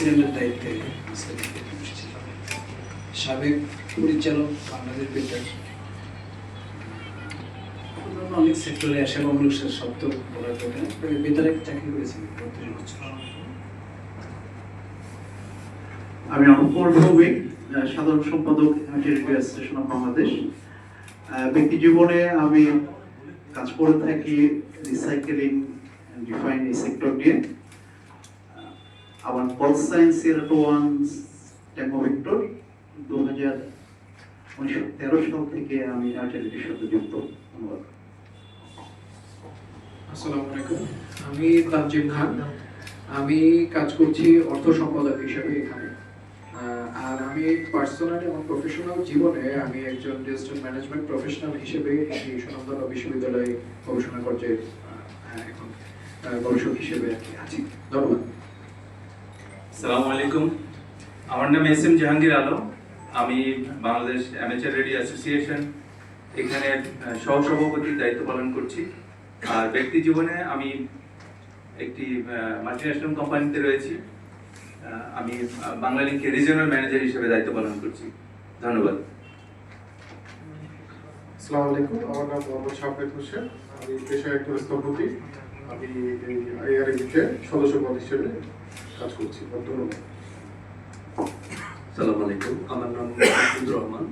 প্রেসিডেন্টের দায়িত্বে। সাবেক পরিচালক বাংলাদেশ বেতার অনেক সেক্টরে আসে মানুষের শব্দ বলার। তবে বেতারে চাকরি করেছি বত্রিশ বছর আমি অনুপর ভৌমিক সাধারণ সম্পাদক স্টেশন অফ বাংলাদেশ ব্যক্তি জীবনে আমি কাজ করে থাকি রিসাইকেলিং ডিফাইন এই সেক্টর নিয়ে আমার পল সায়েন্স এর ওয়ান টেকনোভেক্টর দু হাজার উনিশশো তেরো সাল থেকে আমি আর্টিলিটির সাথে যুক্ত। ধন্যবাদ। আসসালামু আলাইকুম। আমি তানজিম খান। আমি কাজ করছি অর্থ সম্পাদক হিসেবে এখানে। আর আমি পার্সোনালি আমার প্রফেশনাল জীবনে আমি একজন ডিজিটাল ম্যানেজমেন্ট প্রফেশনাল হিসেবে একটি সুনামধন্য বিশ্ববিদ্যালয়ে গবেষণা আহ, এখন গবেষক হিসেবে আছি। ধন্যবাদ। সালামু আলাইকুম আমার নাম এস এম জাহাঙ্গীর আলম। আমি বাংলাদেশ অ্যামেচার রেডিও অ্যাসোসিয়েশন এখানে সহসভাপতির দায়িত্ব পালন করছি। আর ব্যক্তি জীবনে আমি একটি মাল্টিন্যাশনাল কোম্পানিতে রয়েছি। আমি বাংলালিংকে রিজিওনাল ম্যানেজার হিসেবে দায়িত্ব পালন করছি। ধন্যবাদ। আসসালামু আলাইকুম আমার নাম মোহাম্মদ শাফেদ হোসেন। আমি পেশায় একজন স্থপতি। আমি আইআরএবিতে সদস্য পদ হিসেবে কাজ করছি ধন্যবাদ সালাম আলাইকুম, আমার নাম মাহমুদুর রহমান।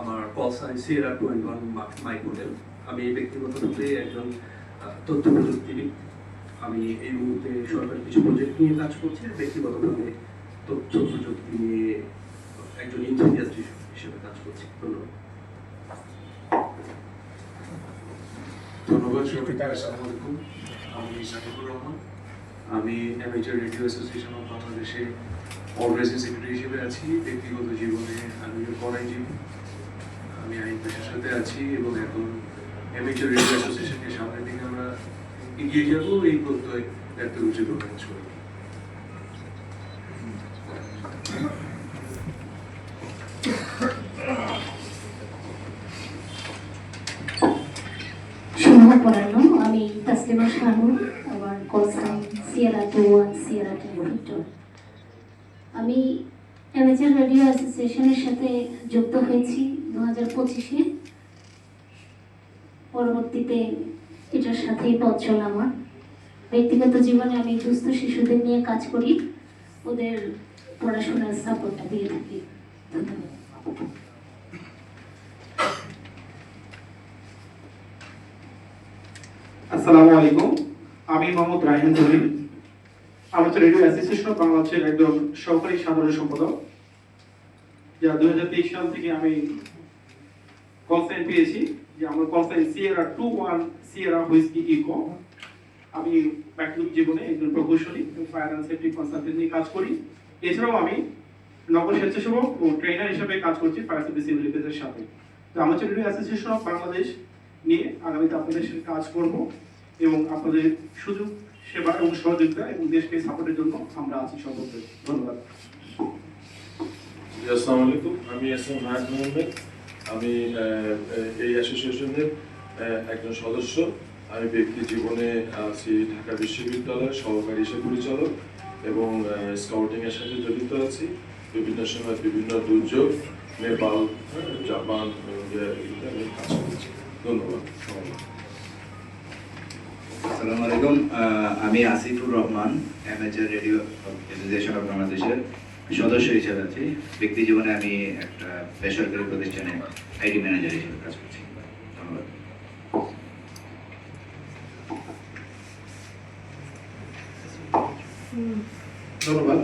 আমার call sign sierra two one mike hotel আমি ব্যক্তিগতভাবে একজন তথ্য প্রযুক্তিবিদ আমি এই মুহূর্তে সরকারি কিছু প্রজেক্ট নিয়ে কাজ করছি ব্যক্তিগতভাবে তথ্য প্রযুক্তি নিয়ে একজন ইন্টারভিয়াস হিসেবে কাজ করছি। ধন্যবাদ। ধন্যবাদ আসসালামু আলাইকুম। আমি সাকিবুর রহমান। আমি অ্যামেচার রেডিও অ্যাসোসিয়েশন অফ বাংলাদেশে অর্গানাইজিং সেক্রেটারি হিসেবে আছি, ব্যক্তিগত জীবনে আমি করাইজীবী আমি আইন পেশার সাথে আছি এবং এখন অ্যামেচার রেডিও অ্যাসোসিয়েশনকে সামনের দিকে আমরা এগিয়ে যাব, এই প্রত্যয় করছি ধন্যবাদ সবাইকে শুভ আমি তাসলিমা শাহুর আমার কলসাইন সিয়ারা টু ওয়ান সিয়ারা আমি অ্যামেচার রেডিও অ্যাসোসিয়েশনের সাথে যুক্ত হয়েছি দু হাজার পঁচিশে। পরবর্তীতে এটার সাথেই পথ চলা আমার। ব্যক্তিগত জীবনে আমি দুস্থ শিশুদের নিয়ে কাজ করি, ওদের পড়াশোনার সাপোর্টটা দিয়ে থাকি। আসসালামু আলাইকুম। আমি মোহাম্মদ রাহিম জলিল আমি হচ্ছে রেডিও অ্যাসোসিয়েশন অফ বাংলাদেশের একজন সহকারী সাধারণ সম্পাদক। যা দুই হাজার তেইশ সাল থেকে আমি কনসাইন পেয়েছি, যে আমার call sign sierra two one sierra whiskey echo আমি ব্যক্তিগত জীবনে একজন প্রকৌশলী ফায়ার অ্যান্ড সেফটি কনসালটেন্ট নিয়ে কাজ করি। এছাড়াও আমি নগর স্বেচ্ছাসেবক ও ট্রেনার হিসেবে কাজ করছি ফায়ার সার্ভিস সিভিল ডিফেন্সের সাথে। তো আমার রেডিও অ্যাসোসিয়েশন অফ বাংলাদেশ নিয়ে আগামীতে আপনাদের সাথে কাজ করব। এবং আপনাদের সুযোগ, সেবা এবং সহযোগিতা এবং দেশকে সাপোর্টের জন্য আমরা আছি সর্বত্র। ধন্যবাদ। আসসালামু আলাইকুম। আমি এস এম মোহাম্মদ। আমি এই অ্যাসোসিয়েশনের একজন সদস্য। আমি ব্যক্তি জীবনে আছি ঢাকা বিশ্ববিদ্যালয়ের সহকারী হিসেবে পরিচালক এবং স্কাউটিং সাথে জড়িত আছি। বিভিন্ন সময় বিভিন্ন দুর্যোগ, নেপাল, জাপান আমি কাজ ধন্যবাদ। আসসালামু আলাইকুম। আমি Asifur Rahman amateur radio association of বাংলাদেশের সদস্য হিসেবে আছি। ব্যক্তি জীবনে আমি একটা বেসরকারি প্রতিষ্ঠানে আইটি ম্যানেজার হিসেবে কাজ করছি। ধন্যবাদ। ধন্যবাদ।